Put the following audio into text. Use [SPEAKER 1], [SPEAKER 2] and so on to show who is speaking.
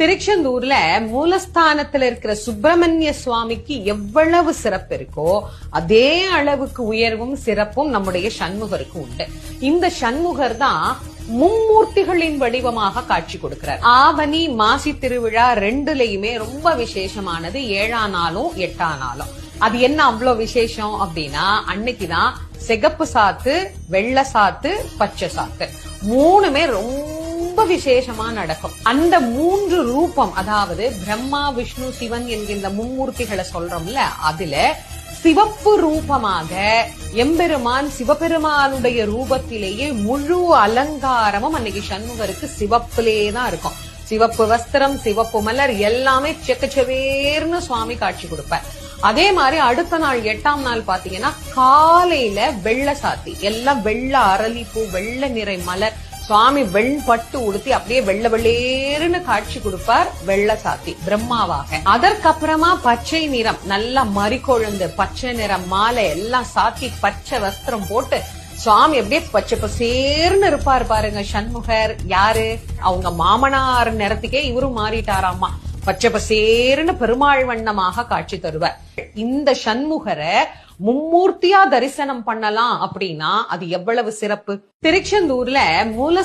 [SPEAKER 1] திருச்செந்தூர்ல மூலஸ்தானத்துல இருக்கிற சுப்பிரமணிய சுவாமிக்கு எவ்வளவு சிறப்பு இருக்கோ அதே அளவுக்கு உயர்வும் சிறப்பும் நம்முடைய சண்முகருக்கு உண்டு. இந்த சண்முகர் தான் மும்மூர்த்திகளின் வடிவமாக காட்சி கொடுக்கிறார். ஆவணி மாசி திருவிழா ரெண்டுலயுமே ரொம்ப விசேஷமானது ஏழா நாளும் எட்டா நாளும். அது என்ன அவ்வளவு விசேஷம் அப்படின்னா அன்னைக்குதான் சிகப்பு சாத்து வெள்ளை சாத்து பச்சை சாத்து. மூணுமே ரொம்ப ரொம்ப விசேஷமா நடக்கும். அந்த மூன்று ரூபம் அதாவது பிரம்மா விஷ்ணு சிவன் என்கின்ற மும்மூர்த்திகளை சொல்றோம்ல அதுல சிவப்பு ரூபமாக எம்பெருமான் சிவபெருமானுடைய ரூபத்திலேயே முழு அலங்காரமும் அன்னைக்கு சண்முகருக்கு சிவப்பிலே தான் இருக்கும். சிவப்பு வஸ்திரம் சிவப்பு மலர் எல்லாமே செக்கச்சவேர்னு சுவாமி காட்சி கொடுப்பார். அதே மாதிரி அடுத்த நாள் எட்டாம் நாள் பாத்தீங்கன்னா காலையில வெள்ளை சாத்தி எல்லாம் வெள்ள அரளிப்பூ வெள்ளை நிறை மலர் சுவாமி வெண்பட்டு உடுத்தி அப்படியே வெள்ள வெள்ளேருன்னு காட்சி கொடுப்பார் வெள்ள சாத்தி பிரம்மாவாக. அதற்கப்புறமா பச்சை நிறம் நல்லா மறிக்கொழுந்து பச்சை நிறம் மாலை எல்லாம் சாத்தி பச்சை வஸ்திரம் போட்டு சுவாமி அப்படியே பச்சை பசேர்னு இருப்பார் பாருங்க சண்முகர் யாரு? அவங்க மாமனார் நிறத்துக்கே இவரும் மாறிட்டாராமா பச்சை பசேர்னு பெருமாள் வண்ணமாக காட்சி தருவார். இந்த சண்முகரை மும்மூர்த்தியா தரிசனம் பண்ணலாம் அப்படின்னா அது எவ்வளவு சிறப்பு? திருச்செந்தூர்ல மூல